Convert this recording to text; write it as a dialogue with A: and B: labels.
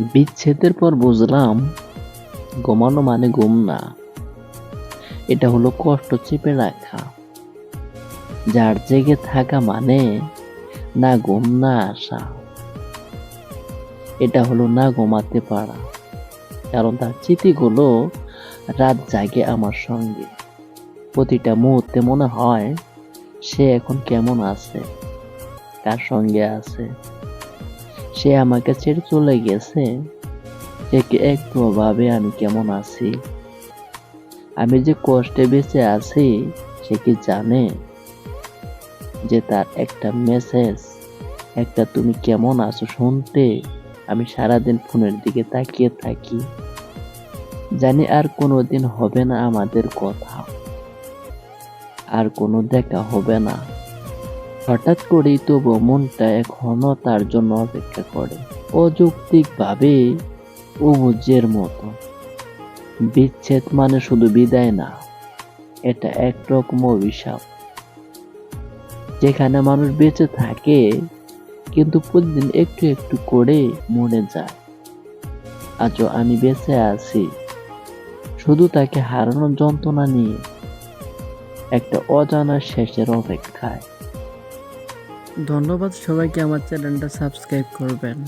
A: বিচ্ছেদের পর বুঝলাম ঘুমানো মানে ঘুম না। এটা হলো কষ্ট চেপে রাখা। যার জেগে থাকা মানে না ঘুম না আসা। এটা হলো না ঘুমাতে পারা। কারণ তার স্মৃতিগুলো রাত জাগে আমার সঙ্গে। প্রতিটা মুহূর্তে মনে হয় সে এখন কেমন আছে, কার সঙ্গে আছে। সে আমাকে ছেড়ে চলে গেছে। সে কি একটু ভাবে আমি কেমন আছি? আমি যে কষ্টে বেঁচে আছি, সে কি জানে? যে তার একটা মেসেজ একটা তুমি কেমন আছো শুনতে? আমি সারাদিন ফোনের দিকে তাকিয়ে থাকি। জানি আর কোনোদিন হবে না আমাদের কথা। আর কোনো দেখা হবে না। হঠাৎ করেই তবু মনটা এখনও তার জন্য অপেক্ষা করে। অযৌক্তিকভাবে অবুজের মতো। বিচ্ছেদ মানে শুধু বিদায় না, এটা একরকম অভিশাপ। যেখানে মানুষ বেঁচে থাকে, কিন্তু প্রতিদিন একটু একটু করে মরে যায়। আজও আমি বেঁচে আছি, শুধু তাকে হারানোর যন্ত্রণা নিয়ে। একটা অজানা শেষের অপেক্ষায়।
B: ধন্যবাদ সবাইকে আমার চ্যানেলটা সাবস্ক্রাইব করবেন।